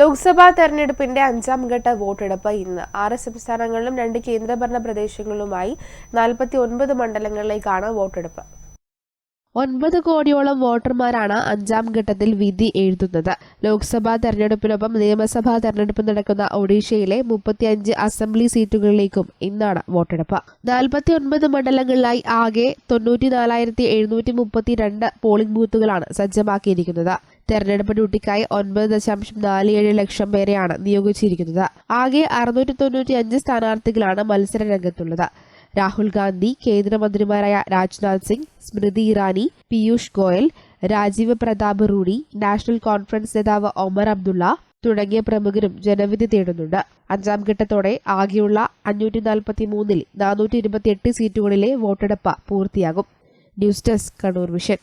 ലോക്സഭാ തെരഞ്ഞെടുപ്പിന്റെ അഞ്ചാം ഘട്ട വോട്ടെടുപ്പ് ഇന്ന്. ആറ് സംസ്ഥാനങ്ങളിലും രണ്ട് കേന്ദ്രഭരണ പ്രദേശങ്ങളിലുമായി നാൽപ്പത്തി ഒൻപത് മണ്ഡലങ്ങളിലേക്കാണ് വോട്ടെടുപ്പ്. ഒൻപത് കോടിയോളം വോട്ടർമാരാണ് അഞ്ചാം ഘട്ടത്തിൽ വിധി എഴുതുന്നത്. ലോക്സഭാ തെരഞ്ഞെടുപ്പിനൊപ്പം നിയമസഭാ തെരഞ്ഞെടുപ്പ് നടക്കുന്ന ഒഡീഷയിലെ മുപ്പത്തിയഞ്ച് അസംബ്ലി സീറ്റുകളിലേക്കും ഇന്നാണ് വോട്ടെടുപ്പ്. നാൽപ്പത്തി ഒൻപത് മണ്ഡലങ്ങളിലായി ആകെ തൊണ്ണൂറ്റിനാലായിരത്തി എഴുന്നൂറ്റി മുപ്പത്തിരണ്ട് പോളിംഗ് ബൂത്തുകളാണ് സജ്ജമാക്കിയിരിക്കുന്നത്. തെരഞ്ഞെടുപ്പ് ഡ്യൂട്ടിക്കായി ഒൻപത് ദശാംശം നാല് ഏഴ് ലക്ഷം പേരെയാണ് നിയോഗിച്ചിരിക്കുന്നത്. ആകെ അറുന്നൂറ്റി തൊണ്ണൂറ്റി അഞ്ച് സ്ഥാനാർത്ഥികളാണ് മത്സര രംഗത്തുള്ളത്. രാഹുൽ ഗാന്ധി കേന്ദ്രമന്ത്രിമാരായ രാജ്നാഥ് സിംഗ് സ്മൃതി ഇറാനി പീയൂഷ് ഗോയൽ രാജീവ് പ്രതാപ് റൂഡി നാഷണൽ കോൺഫറൻസ് നേതാവ് ഒമർ അബ്ദുള്ള തുടങ്ങിയ പ്രമുഖരും ജനവിധി തേടുന്നുണ്ട്. അഞ്ചാം ഘട്ടത്തോടെ ആകെയുള്ള അഞ്ഞൂറ്റി നാൽപ്പത്തി മൂന്നിൽ നാനൂറ്റി ഇരുപത്തിയെട്ട് സീറ്റുകളിലെ വോട്ടെടുപ്പ് പൂർത്തിയാകും. News desk Kannur vision